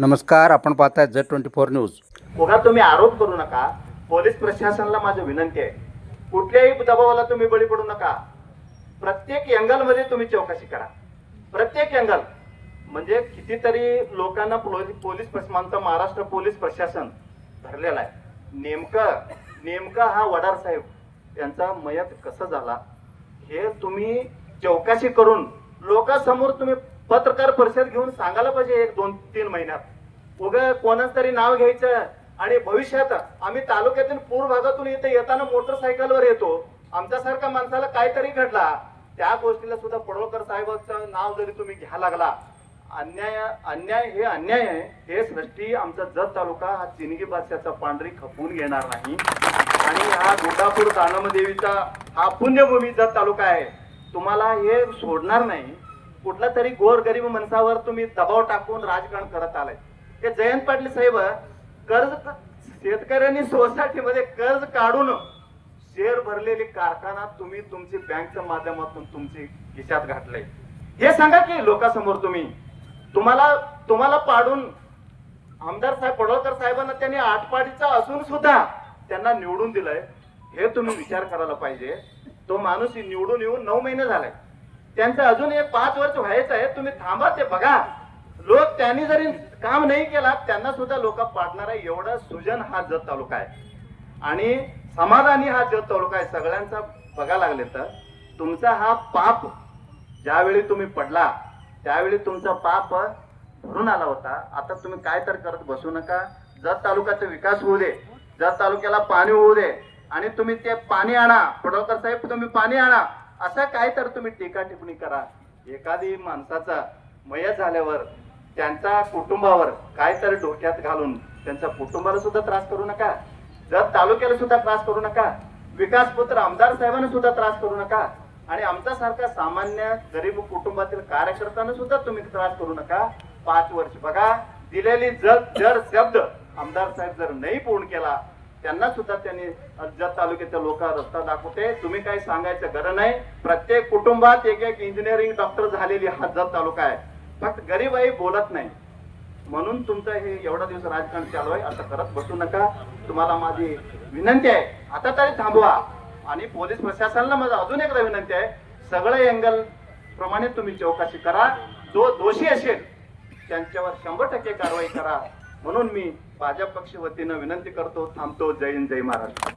नमस्कार आपण पाहताय झेड ट्वेंटी फोर न्यूज. उगा तुम्ही आरोप करू नका. पोलीस प्रशासनाला माझी विनंती आहे. कुठल्याही दबावाला तुम्ही बळी पडू नका. प्रत्येक अँगलमध्ये तुम्ही चौकशी करा. प्रत्येक अँगल. म्हणजे कितीतरी लोकांना पोलीस पोलीस महाराष्ट्र पोलीस प्रशासन धरलेला आहे. नेमकं नेमका हा वडार साहेब यांचा मयत कसं झाला? हे तुम्ही चौकशी करून लोकांसमोर तुम्ही पत्रकार परिषद घेऊन सांगायला पाहिजे एक दोन तीन महिन्यात. उग कोणाच तरी नाव घ्यायचं आणि भविष्यात आम्ही तालुक्यातील पूर भागातून इथे येताना मोटरसायकलवर येतो. आमच्यासारख्या माणसाला काहीतरी घडला. त्या गोष्टीला सुद्धा पडोळकर साहेबांचं नाव जरी तुम्ही घ्या लागला अन्याय अन्याय हे अन्याय आहे. हे सृष्टी आमचा जत तालुका हा चिनगी बादशाचा पांढरी खपवून घेणार नाही. आणि हा गोदापूर दानमदेवीचा हा पुण्यभूमी जत तालुका आहे. तुम्हाला हे सोडणार नाही. कुठला तरी गोरगरीब माणसावर तुम्ही दबाव टाकून राजकारण करत आलाय. ते जयंत पाटील साहेब कर्ज शेतकऱ्यांनी सोसायटीमध्ये कर्ज काढून शेअर भरलेली कारखाना तुम्ही तुमची बँकच्या माध्यमातून तुमची खिशात घातलंय. हे सांगा की लोकांसमोर तुम्ही. तुम्हाला तुम्हाला पाडून आमदार साहेब पडोळकर साहेबांना त्यांनी आठपाडीचा असून सुद्धा त्यांना निवडून दिलंय. हे तुम्ही विचार करायला पाहिजे. तो माणूस निवडून येऊन नऊ महिने झालाय त्यांचं अजून हे पाच वर्ष व्हायचं आहे तुम्ही थांबा ते बघा. लोक त्यांनी जरी काम नाही केला त्यांना सुद्धा लोक पाडणार आहे. एवढा सुजन हा जत तालुका आहे. आणि समाधानी हा जत तालुका आहे. सगळ्यांचा बघा लागले तर तुमचा हा पाप ज्यावेळी तुम्ही पडला त्यावेळी तुमचा पाप भरून आला होता. आता तुम्ही काय तर करत बसू नका. जत तालुक्याचा विकास होऊ दे. जत तालुक्याला पाणी होऊ दे. आणि तुम्ही ते पाणी आणा. पडवकर साहेब तुम्ही पाणी आणा. असं काय तर तुम्ही टीका टिप्पणी करा. एखादी माणसाचा मयत झाल्यावर त्यांच्या कुटुंबावर काय तर डोक्यात घालून त्यांच्या कुटुंबाला सुद्धा त्रास करू नका. जर तालुक्याला सुद्धा त्रास करू नका. विकास पुत्र आमदार साहेबांना सुद्धा त्रास करू नका. आणि आमच्यासारख्या सामान्य गरीब कुटुंबातील कार्यकर्त्यांना सुद्धा तुम्ही त्रास करू नका. पाच वर्ष बघा दिलेली जर जर शब्द आमदार साहेब जर नाही पूर्ण केला त्यांना सुद्धा त्यांनी जत तालुक्याच्या लोक रस्ता दाखवते. तुम्ही काही सांगायचं गरज नाही. प्रत्येक कुटुंबात एक एक इंजिनिअरिंग डॉक्टर झालेली हा जत तालुका आहे. फक्त गरीब आई बोलत नाही. म्हणून तुमचं हे एवढा दिवस राजकारण चालू आहे. असं करत बसू नका. तुम्हाला माझी विनंती आहे. आता तरी थांबवा. आणि पोलीस प्रशासनाला माझा अजून एकदा विनंती आहे. सगळे अँगल प्रमाणे तुम्ही चौकशी करा. जो दोषी असेल त्यांच्यावर शंभर टक्के कारवाई करा. म्हणून मी भाजप पक्ष वतीनं विनंती करतो थांबतो. जय हिंद जय महाराष्ट्र.